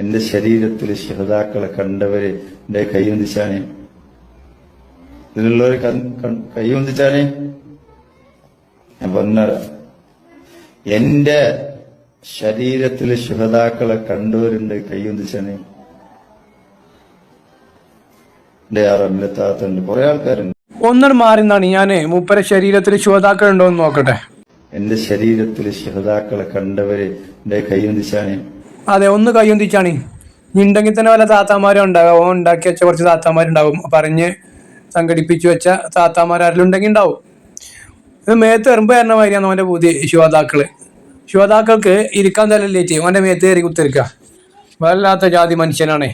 എന്റെ ശരീരത്തിൽ ശഹതാക്കളെ കണ്ടവരെ എന്റെ കൈ ഒന്നിച്ചാനെ ഇതിലുള്ളവർ കൈ ഒന്നിച്ചാനെ ഞാൻ പറഞ്ഞ എന്റെ ശരീരത്തിൽ ശുഹതാക്കളെ കണ്ടവരുണ്ട് കൈ എന്റെ എന്റെ റമ്മിലെത്താത്തുണ്ട് കുറെ ആൾക്കാരുണ്ട്. ഒന്നും മാറി നിന്നാണ് ഞാൻ. മൂപ്പര ശരീരത്തിൽ ശുഹതാക്കൾ ഉണ്ടോ എന്ന് നോക്കട്ടെ. എന്റെ ശരീരത്തിൽ ശുഹതാക്കളെ കണ്ടവരെ എന്റെ കൈ ഒന്നിച്ചാനെ അതെ ഒന്ന് കയ്യൊന്തിച്ചാണ് ഉണ്ടെങ്കിൽ തന്നെ വല്ല താത്താമാരും ഉണ്ടാകും ഓ ഉണ്ടാക്കി വെച്ച കുറച്ച് താത്താമാരുണ്ടാവും. പറഞ്ഞ് സംഘടിപ്പിച്ചു വെച്ച താത്താമാരെല്ലാം ഉണ്ടെങ്കിൽ ഉണ്ടാവും. ഇത് മേത്ത് എറുമ്പ് തരണ മാതിരിയാണ് അവന്റെ പുതിയ ശ്രോതാക്കൾ ശിവതാക്കൾക്ക് ഇരിക്കാൻ തലല്ലേറ്റ് അവന്റെ മേത്ത് കയറി കുത്തിരിക്കുക വല്ലാത്ത ജാതി മനുഷ്യനാണേ.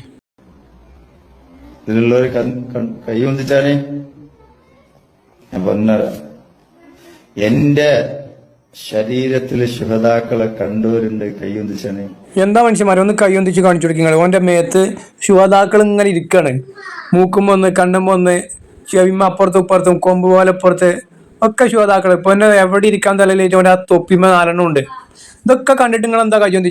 എന്റെ ശരീരത്തിൽ ശുഹതാക്കളെ കണ്ടവരുണ്ട് കൈ എന്താ മനുഷ്യന്മാരെ ഒന്ന് കൈയൊന്തിച്ച് കാണിച്ചു കൊടുക്കുക ഓന്റെ മേത്ത് ശുഹതാക്കൾ ഇങ്ങനെ ഇരിക്കാണ്. മൂക്കുമ്പോ ഒന്ന് കണ്ണുമ്പോ ഒന്ന് ചെവിമ അപ്പുറത്തും ഇപ്പുറത്തും കൊമ്പ് പോലെ അപ്പുറത്ത് ഒക്കെ ശുഹതാക്കൾ ഇപ്പൊ എന്നെ എവിടെ ഇരിക്കാൻ തലയിലേറ്റ് ഓന്റെ ആ തൊപ്പിമ നാലെണ്ണം ഉണ്ട്. ഇതൊക്കെ കണ്ടിട്ട് നിങ്ങൾ എന്താ എന്റെ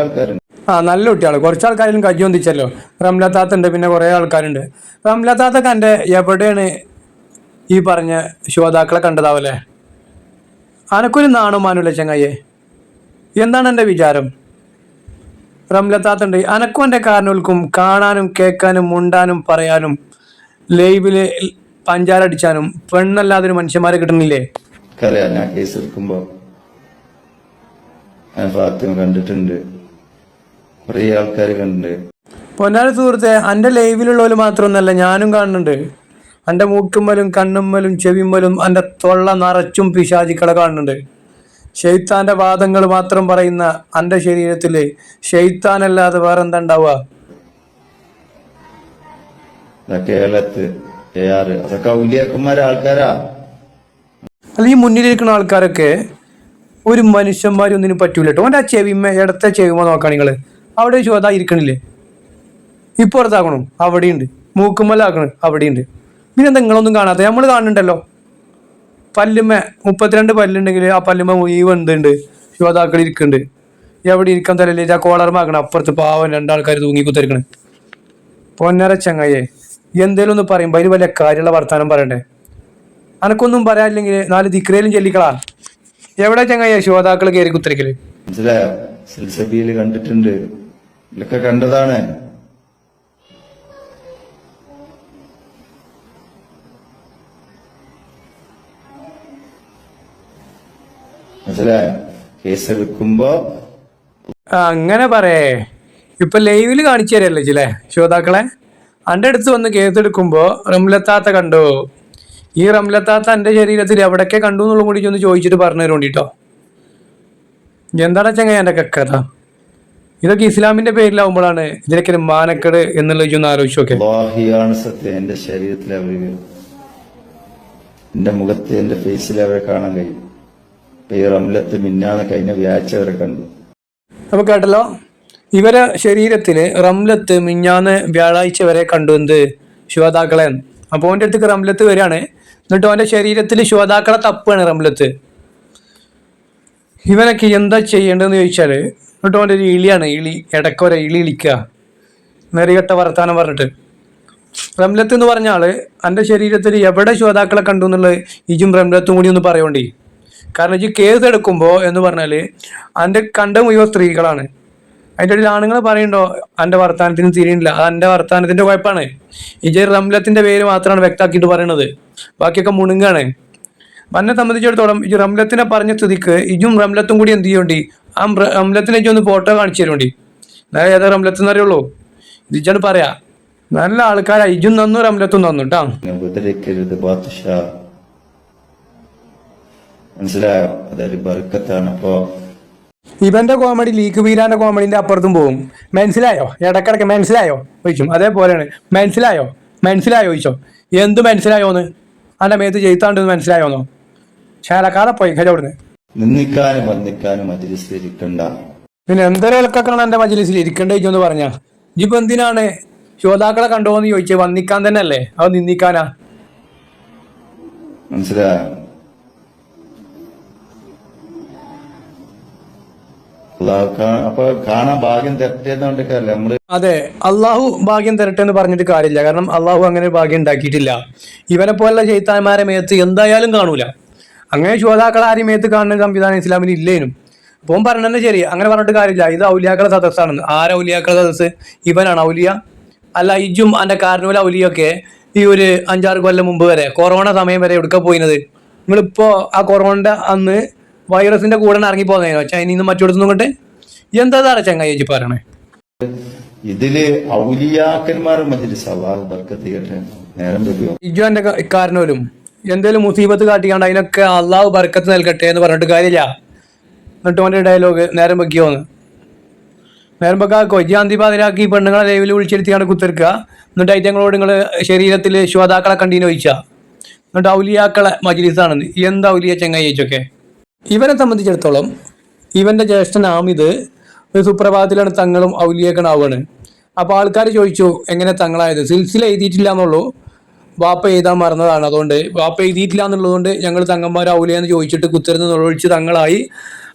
ആൾക്കാരുണ്ട്. ആ നല്ല കുട്ടിയാണ് കുറച്ച് ആൾക്കാരും കൈയൊന്തിച്ചല്ലോ റംലത്താത്തുണ്ട് പിന്നെ കുറെ ആൾക്കാരുണ്ട്. റംലത്താത്തൊക്കെ എന്റെ എവിടെയാണ് ഈ പറഞ്ഞ ശ്രോതാക്കളെ കണ്ടതാവല്ലേ? അനക്കൊരു നാണോ മാനുല്ല ചങ്ങായെ എന്താണ് എന്റെ വിചാരം? റംലത്താത്തുണ്ട് അനക്കും എന്റെ കാരണവൽക്കും കാണാനും കേൾക്കാനും മുണ്ടാനും പറയാനും ലൈവിൽ പഞ്ചാരടിച്ചാനും പെണ്ണല്ലാതെ ഒരു മനുഷ്യന്മാരെ കിട്ടുന്നില്ലേ? എനിക്കറിയാം ഞാൻ കേസ് എടുക്കുമ്പോ ഞാൻ ഫാത്തിമ കണ്ടിട്ടുണ്ട്. കുറേ ആൾക്കാർ കണ്ടിട്ടുണ്ട്. പൊന്നാര സുഹൃത്തെ എന്റെ ലൈവിലുള്ളവർ മാത്രമൊന്നല്ല ഞാനും കാണുന്നുണ്ട്. എന്റെ മൂക്കുമ്മലും കണ്ണുമ്മലും ചെവിമ്മലും എന്റെ തൊള്ള നിറച്ചും പിശാചിക്കളെ കാണുന്നുണ്ട്. ഷെയ്ത്താന്റെ വാദങ്ങൾ മാത്രം പറയുന്ന എന്റെ ശരീരത്തിൽ ഷെയ്ത്താനല്ലാതെ വേറെ എന്താ ഉണ്ടാവുക? ഇതാ കേരളത്ത് എ ആറ് അതൊക്കെ ഔലിയാക്കന്മാരെ ആൾക്കാരാ. അല്ല ഈ മുന്നിലിരിക്കുന്ന ആൾക്കാരൊക്കെ ഒരു മനുഷ്യന്മാരൊന്നിനും പറ്റൂല കേട്ടോ ഓന്റെ ആ ചെവിമ്മ ഇടത്തെ ചെവിമ നോക്കാം നിങ്ങൾ അവിടെ ചോദാ ഇരിക്കണില്ലേ? ഇപ്പുറത്താക്കണു അവിടെയുണ്ട്. മൂക്കുമ്മലാക്കണം അവിടെയുണ്ട്. പിന്നെ നിങ്ങളൊന്നും കാണാത്ത? നമ്മൾ കാണുന്നുണ്ടല്ലോ. പല്ലുമ്മ മുപ്പത്തിരണ്ട് പല്ലുണ്ടെങ്കിൽ ആ പല്ലുമ്മ മുഴുവൻ എന്തുണ്ട് ശ്രോതാക്കൾ ഇരിക്കുന്നുണ്ട്. എവിടെ ഇരിക്കാൻ തരല്ലേ ആ കോളർമാക്കണം അപ്പുറത്ത് പാവം രണ്ടാൾക്കാർ തൂങ്ങി കുത്തിരിക്കണ്. പൊന്നര ചങ്ങായേ എന്തേലും ഒന്ന് പറയുമ്പോൾ അതിന് വലിയ കാര്യമുള്ള വർത്താനം പറയണ്ടേ? അനക്കൊന്നും പറയാനില്ലെങ്കിൽ നാല് ദിക്രയിലും ചെല്ലിക്കളാ. എവിടെ ചങ്ങായ ശോതാക്കൾ കയറി കുത്തിരിക്കൽ? മനസ്സിലായോ? കണ്ടിട്ടുണ്ട്. ഇതൊക്കെ കണ്ടതാണ്. മനസ്സിലായോ? കേസെടുക്കുമ്പോ അങ്ങനെ പറയേ. ഇപ്പൊ ലൈവിൽ കാണിച്ചു തരല്ലേ ചില ശ്രോതാക്കളെ? അന്റെ അടുത്ത് വന്ന് കേസെടുക്കുമ്പോ റംലത്താത്ത കണ്ടോ? ഈ റംലത്താത്ത എന്റെ ശരീരത്തിൽ എവിടൊക്കെ കണ്ടു എന്നുള്ള കൂടി ഒന്ന് ചോദിച്ചിട്ട് പറഞ്ഞു തരുകൊണ്ടിട്ടോ എന്താണ് ചങ്ങ എന്റെ കക്കഥ ഇതൊക്കെ ഇസ്ലാമിന്റെ പേരിലാവുമ്പോഴാണ് ഇതിനൊക്കെ മാനക്കേട് എന്നുള്ള ഒന്ന് ആലോചിച്ചോക്കെ സത്യം. എന്റെ ശരീരത്തിൽ എന്റെ മുഖത്ത് എന്റെ ഫേസിൽ അവരെ കാണാൻ കഴിയും. ഈ റംലത്ത് മിന്നാന്ന് കഴിഞ്ഞ വ്യാഴ്ച അവരെ കണ്ടു. അപ്പൊ കേട്ടല്ലോ ഇവരെ ശരീരത്തിൽ റംലത്ത് മിഞ്ഞാന്ന് വ്യാഴാഴ്ച വരെ കണ്ടു എന്ത്? ശ്രോതാക്കളെ അപ്പൊ അവന്റെ അടുത്തേക്ക് റംലത്ത് വരികയാണ്. എന്നിട്ട് അവന്റെ ശരീരത്തിൽ ശ്രോതാക്കളെ തപ്പാണ് റംലത്ത്. ഇവനൊക്കെ എന്താ ചെയ്യേണ്ടതെന്ന് ചോദിച്ചാൽ എന്നിട്ട് അവന്റെ ഒരു ഇളിയാണ് ഇളി ഇടയ്ക്കൊരെ ഇളി ഇളിക്കുക. നെറികെട്ട വർത്താനം പറഞ്ഞിട്ട്. റംലത്ത് എന്ന് പറഞ്ഞാൽ എന്റെ ശരീരത്തിൽ എവിടെ ശ്രോതാക്കളെ കണ്ടു എന്നുള്ളത് ഇജും റംലത്തും കൂടി ഒന്ന് പറയോണ്ടി. കാരണം ഈ കേസ് എടുക്കുമ്പോൾ എന്ന് പറഞ്ഞാൽ എന്റെ കണ്ട മുഴുവൻ സ്ത്രീകളാണ്. അതിന്റെ ഇടയിൽ ആണുങ്ങൾ പറയണ്ടോ എന്റെ വർത്താനത്തിന് തിരിയില്ല അത് എന്റെ വർത്താനത്തിന്റെ കുഴപ്പമാണ് ഇജ് റംലത്തിന്റെ പേര് മാത്രമാണ് വ്യക്തമാക്കിയിട്ട് പറയണത്. ബാക്കിയൊക്കെ മുണുങ്ങാണ്. എന്നെ സംബന്ധിച്ചിടത്തോളം ഈ റംലത്തിനെ പറഞ്ഞ സ്ഥിതിക്ക് ഇജും റംലത്തും കൂടി എന്ത് ചെയ്യണ്ടി? ആ റംലത്തിനെ ഒന്ന് ഫോട്ടോ കാണിച്ചു തരുവേണ്ടി. ഞാൻ ഏതാ റംലത്ത് എന്നറിയുള്ളൂ ഇജാണ് പറയാ. നല്ല ആൾക്കാരാ ഇജും നന്നു റംലത്തും നന്നു കേട്ടോ മനസ്സിലായോ? അതൊരു ബർക്കത്താണ്. അപ്പോ ഇവന്റെ കോമഡി ലീക്ക് വീരാന്റെ കോമഡിന്റെ അപ്പുറത്തും പോകും മനസ്സിലായോ? ഇടക്കിടക്ക് മനസ്സിലായോ? ചോദിച്ചു അതേപോലെയാണ്. മനസ്സിലായോ? മനസ്സിലായോ ചോദിച്ചോ? എന്ത് മനസ്സിലായോന്ന്? അന്റെ മേത്ത് ജയിത്താണ്ട് മനസ്സിലായോന്നോ? ശാലക്കാതെ പോയി. കഴിച്ച നിന്നിക്കാനും വന്നിക്കാനും മജിലിസിൽ ഇരിക്കണ്ട. പിന്നെ എന്തൊരൊക്കെയാണ് എന്റെ മജിലിസിൽ? ഇരിക്കണ്ടേ ചോദിച്ചോന്ന് പറഞ്ഞ. ഇപ്പൊ എന്തിനാണ് ശ്രോതാക്കളെ കണ്ടോന്ന് ചോദിച്ചേ? വന്നിക്കാൻ തന്നെ അല്ലേ അത് നിന്നിക്കാനാ മനസ്സിലായോ അള്ളാഹു കാ- ഭാഗ്യം അതെ അള്ളാഹു ഭാഗ്യം തരട്ടെ എന്ന് പറഞ്ഞിട്ട് കാര്യമില്ല. കാരണം അള്ളാഹു അങ്ങനെ ഒരു ഭാഗ്യം ഉണ്ടാക്കിയിട്ടില്ല. ഇവനെ പോലുള്ള ചൈത്താന്മാരെ മേത്ത് എന്തായാലും കാണൂല. അങ്ങനെ ശോതാക്കൾ ആരും മേത്ത് കാണുന്ന സംവിധാനം ഇസ്ലാമിൽ ഇല്ലേനും. അപ്പൊ ഓൻ പറഞ്ഞത് ശരി. അങ്ങനെ പറഞ്ഞിട്ട് കാര്യമില്ല. ഇത് ഔലിയാക്കളെ സദസ്സാണെന്ന്. ആരെ ഔലിയാക്കളെ സദസ്സ്? ഇവനാണ് ഔലിയ. അല്ല ഇജും എന്റെ കാരണൂല ഔലിയൊക്കെ ഈ ഒരു അഞ്ചാറ് കൊല്ലം മുമ്പ് വരെ കൊറോണ സമയം വരെ എവിടുക്ക പോയിരുന്നത് നിങ്ങളിപ്പോ ആ കൊറോണ അന്ന് വൈറസിന്റെ കൂടെ ഇറങ്ങി പോകുന്നതിനോ ചൈനയിൽ നിന്ന് മറ്റോടത്തുനിന്നും കൊണ്ട് എന്താ ചങ്ങായി ചേച്ചി പറയണേ? ഇതിൽ ഔലിയാക്കന്മാരുടെ മജ്ലിസ് അള്ളാഹു ബർക്കത്ത് ചെയ്യട്ടെ നേരം ലഭ്യം ഇജുവിന്റെ കാരണവരും എന്തേലും മുസീബത്ത് കാട്ടിക്കാണ്ട് അതിനൊക്കെ അള്ളാഹു ബർക്കത്ത് നൽകട്ടെ എന്ന് പറഞ്ഞിട്ട് കാര്യമില്ല. എന്നിട്ട് ഓന്റെ ഡയലോഗ് നേരം വെക്കിയോന്ന് നേരം വെക്കാ കൊജാന്തി പാതിരാക്കി പെണ്ണുങ്ങളെ ലൈവിൽ വിളിച്ചെടുത്തിയാണ് കുത്തിരിക്കുക. എന്നിട്ട് ഐറ്റങ്ങളോട് നിങ്ങൾ ശരീരത്തിൽ ശ്രോതാക്കളെ ചോദിച്ചാ. എന്നിട്ട് ഔലിയാക്കളെ മജ്ലിസാണെന്ന്. എന്താ ഔലിയ ചെങ്ങായി ചോദിച്ചൊക്കെ? ഇവനെ സംബന്ധിച്ചിടത്തോളം ഇവന്റെ ജ്യേഷ്ഠൻ ആമിത് ഒരു സുപ്രഭാതത്തിലാണ് തങ്ങളും ഔലിയേക്കണാവാണ്. അപ്പോൾ ആൾക്കാർ ചോദിച്ചു എങ്ങനെ തങ്ങളായത്? സിൽസില എഴുതിയിട്ടില്ല എന്നുള്ളൂ വാപ്പ എഴുതാൻ മറന്നതാണ്. അതുകൊണ്ട് വാപ്പ എഴുതിയിട്ടില്ല എന്നുള്ളതുകൊണ്ട് ഞങ്ങൾ തങ്ങന്മാർ ഔലിയെന്ന് ചോദിച്ചിട്ട് കുത്തിരുന്ന് നുഴൊഴിച്ച് തങ്ങളായി.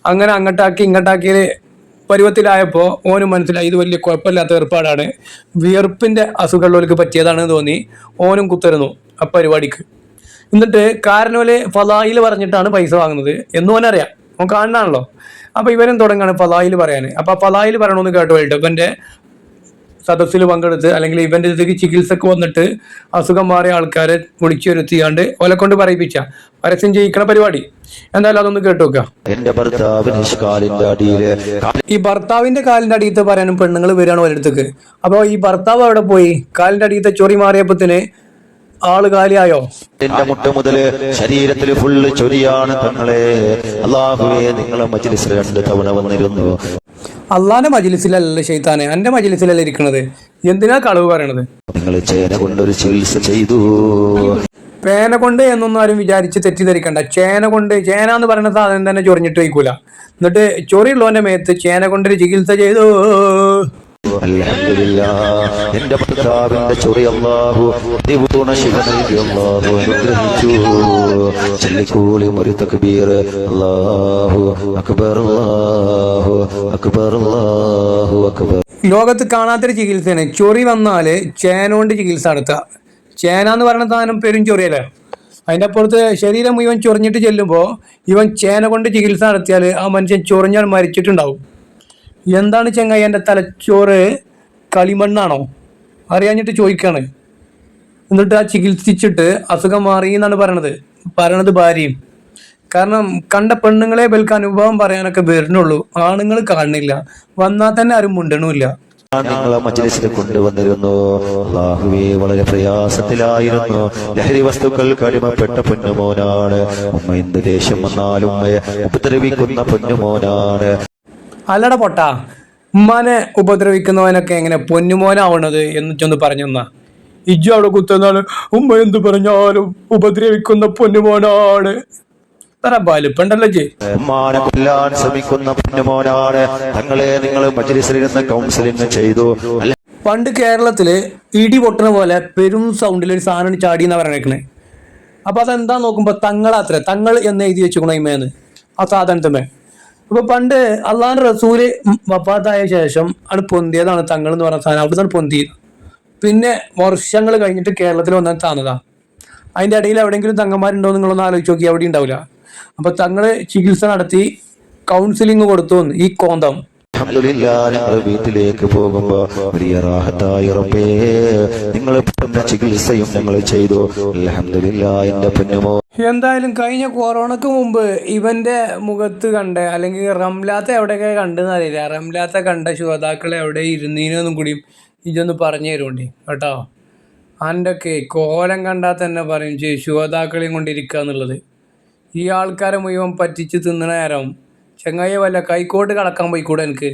അങ്ങനെ അങ്ങോട്ടാക്കി ഇങ്ങോട്ടാക്കിയ പരുവത്തിലായപ്പോൾ ഓനും മനസ്സിലായി ഇത് വലിയ കുഴപ്പമില്ലാത്ത ഏർപ്പാടാണ്. വിയർപ്പിന്റെ അസുഖമുള്ളവർക്ക് പറ്റിയതാണെന്ന് തോന്നി. ഓനും കുത്തിരുന്നു ആ പരിപാടിക്ക്. എന്നിട്ട് കാരനോലെ ഫലായിൽ പറഞ്ഞിട്ടാണ് പൈസ വാങ്ങുന്നത് എന്നും ഓനറിയാം അവൻ കാണാണല്ലോ അപ്പൊ ഇവരും തുടങ്ങാണ് ഫലായിൽ പറയാൻ അപ്പൊ ആ ഫലായിൽ പറയണമെന്ന് കേട്ടോ വേണ്ടിട്ട് ഇവന്റെ സദസ്സിൽ പങ്കെടുത്ത് അല്ലെങ്കിൽ ഇവന്റെ ഇതിലേക്ക് ചികിത്സക്ക് വന്നിട്ട് അസുഖം മാറിയ ആൾക്കാരെ വിളിച്ചു വരുത്തിയാണ്ട് ഓലെ കൊണ്ട് പറയിപ്പിച്ച പരസ്യം ചെയ്യിക്കണ പരിപാടി. എന്തായാലും അതൊന്ന് കേട്ടു നോക്കുക എന്റെ ഭർത്താവിന് കാലിന്റെ അടിയിൽ ഈ ഭർത്താവിന്റെ കാലിന്റെ അടിയത്തെ പറയാനും പെണ്ണുങ്ങൾ വരികയാണ് ഒരിടത്തേക്ക് അപ്പോൾ ഈ ഭർത്താവ് അവിടെ പോയി കാലിന്റെ അടിയത്തെ ചൊറി മാറിയപ്പത്തിന് ആൾ കാലിയായോ? എന്റെ മുട്ട് മുതൽ ശരീരത്തിൽ ഫുള്ള് ചൊരിയാണ് തങ്ങളെ അള്ളാഹുവേ നിങ്ങളെ മജ്ലിസിൽ രണ്ട് തവണ വന്നിരുന്നു. അള്ളാന്റെ മജിലിസിലല്ല ഷെയ്ത്താനെ എന്റെ മജിലിസിലല്ല ഇരിക്കണത്. എന്തിനാ കളവ് പറയണത്? നിങ്ങൾ ചേന കൊണ്ടൊരു ചികിത്സ ചെയ്തു. പേന കൊണ്ട് എന്നൊന്നും ആരും വിചാരിച്ച് തെറ്റിദ്ധരിക്കണ്ട. ചേന കൊണ്ട് ചേന എന്ന് പറയുന്ന സാധനം തന്നെ ചൊറിഞ്ഞിട്ട് വയ്ക്കൂല. എന്നിട്ട് ചൊറിയുള്ളവന്റെ മേത്ത് ചേന കൊണ്ടൊരു ചികിത്സ ചെയ്തു. എന്റെ ഭർത്താവിന്റെ ചൊറി അള്ളാഹു ദിവൂണ ശിവ നൽകി അള്ളാഹു അനുഗ്രഹിച്ചു. ചൊല്ലിക്കൂളി ഒരു തക്ബീർ. അള്ളാഹു അക്ബർ അള്ളാഹു അക്ബർ അള്ളാഹു അക്ബർ. ലോകത്ത് കാണാത്തൊരു ചികിത്സയാണ്. ചൊറി വന്നാൽ ചേനോണ്ട് ചികിത്സ നടത്തുക ചേന എന്ന് പറയുന്ന സാധനം പെരും ചൊറിയല്ലേ? അതിന്റെ അപ്പുറത്ത് ശരീരം ഇവൻ ചൊറിഞ്ഞിട്ട് ചെല്ലുമ്പോൾ ഇവൻ ചേന കൊണ്ട് ചികിത്സ നടത്തിയാൽ ആ മനുഷ്യൻ ചൊറിഞ്ഞാൽ മരിച്ചിട്ടുണ്ടാവും. എന്താണ് ചെങ്ങായി എന്റെ തലച്ചോറ്? കളിമണ്ണാണോ? അറിയാഞ്ഞിട്ട് ചോദിക്കാണ്. എന്നിട്ട് ആ ചികിത്സിച്ചിട്ട് അസുഖം മാറി എന്നാണ് പറയണത്. പറയണത് ഭാര്യയും. കാരണം കണ്ട പെണ്ണുങ്ങളെ ബൽക്ക് അനുഭവം പറയാനൊക്കെ വരുന്നുള്ളൂ. ആണുങ്ങൾ കാണുന്നില്ല. വന്നാൽ തന്നെ ആരും മുണ്ടണമില്ല. നിങ്ങളെ മജ്ലിസിൽ കൊണ്ടുവന്നിരുന്നു. അള്ളാഹുവേ വളരെ പ്രയാസത്തിലായിരുന്നു. ലഹരി വസ്തുക്കൾ കടിമപ്പെട്ട പൊന്നുമോനാണ്. ഉമ്മ എന്ത് ദേഷ്യം വന്നാലും ഉപദ്രവിക്കുന്ന പൊന്നുമോനാണ്. അല്ലട പൊട്ടാ. ഉമ്മാനെ ഉപദ്രവിക്കുന്നവനൊക്കെ എങ്ങനെ പൊന്നുമോനാവണത് എന്നിട്ടൊന്ന് പറഞ്ഞു തന്നാ. ഇജ്ജു അവിടെ കുത്തുന്നാണ് ഉമ്മ എന്ത് പറഞ്ഞാലും ഉപദ്രവിക്കുന്ന പൊന്നുമോനാണ്. തറ വലിപ്പണ്ടല്ലോ ജി ഉമ്മാനെ കൊല്ലാൻ ശ്രമിക്കുന്ന പൊന്നുമോനാണ്. തങ്ങളെ നിങ്ങൾ മജ്ലിസിലിരുന്ന് കൗൺസിലിംഗ് ചെയ്തു. പണ്ട് കേരളത്തിൽ ഇടി പൊട്ടണ പോലെ പെരും സൗണ്ടിൽ ഒരു സാധനം ചാടി എന്നാ പറയണേക്കണേ. അപ്പൊ അതെന്താ നോക്കുമ്പോ തങ്ങളാത്ര തങ്ങൾ എന്ന് എഴുതി വെച്ചുക്കണ ഇമേന്ന്? ആ സാധനത്തുമേ അപ്പൊ പണ്ട് അള്ളാഹാൻ റസൂൽ വഫാത്തായ ശേഷം ആണ് പൊന്തിയതാണ് തങ്ങൾ എന്ന് പറഞ്ഞ സാധനം. അവിടുന്ന് പൊന്തിയത് പിന്നെ വർഷങ്ങൾ കഴിഞ്ഞിട്ട് കേരളത്തിൽ വന്നാൽ താന്നതാ. അതിന്റെ ഇടയിൽ എവിടെയെങ്കിലും തങ്ങന്മാരുണ്ടോ നിങ്ങളൊന്ന് ആലോചിച്ച് നോക്കി അവിടെ ഉണ്ടാവില്ല. അപ്പൊ തങ്ങൾ ചികിത്സ നടത്തി കൗൺസിലിംഗ് കൊടുത്തു ഈ കോന്തം. വീട്ടിലേക്ക് പോകുമ്പോ വലിയ റാഹത്തായി ഉറപ്പേ നിങ്ങൾ ചികിത്സയും ഞങ്ങൾ ചെയ്തു. എന്റെ എന്തായാലും കഴിഞ്ഞ കൊറോണക്ക് മുമ്പ് ഇവന്റെ മുഖത്ത് കണ്ട അല്ലെങ്കിൽ റംലാത്ത എവിടെയൊക്കെ കണ്ടെന്ന് അറിയില്ല. റംലാത്ത കണ്ട ശ്രോതാക്കൾ എവിടെ ഇരുന്നീനൊന്നും കൂടിയും ഇതൊന്ന് പറഞ്ഞു തരുമുണ്ടി കേട്ടോ? അതിന്റെ ഒക്കെ കോലം കണ്ടാൽ തന്നെ പറയും ശ്രോതാക്കളെയും കൊണ്ടിരിക്കുക എന്നുള്ളത് ഈ ആൾക്കാരെ മുഴുവൻ പറ്റിച്ച് തിന്നണ നേരം ചെങ്ങായി വല്ല കൈക്കോട്ട് കളക്കാൻ പോയിക്കൂടെ എനിക്ക്?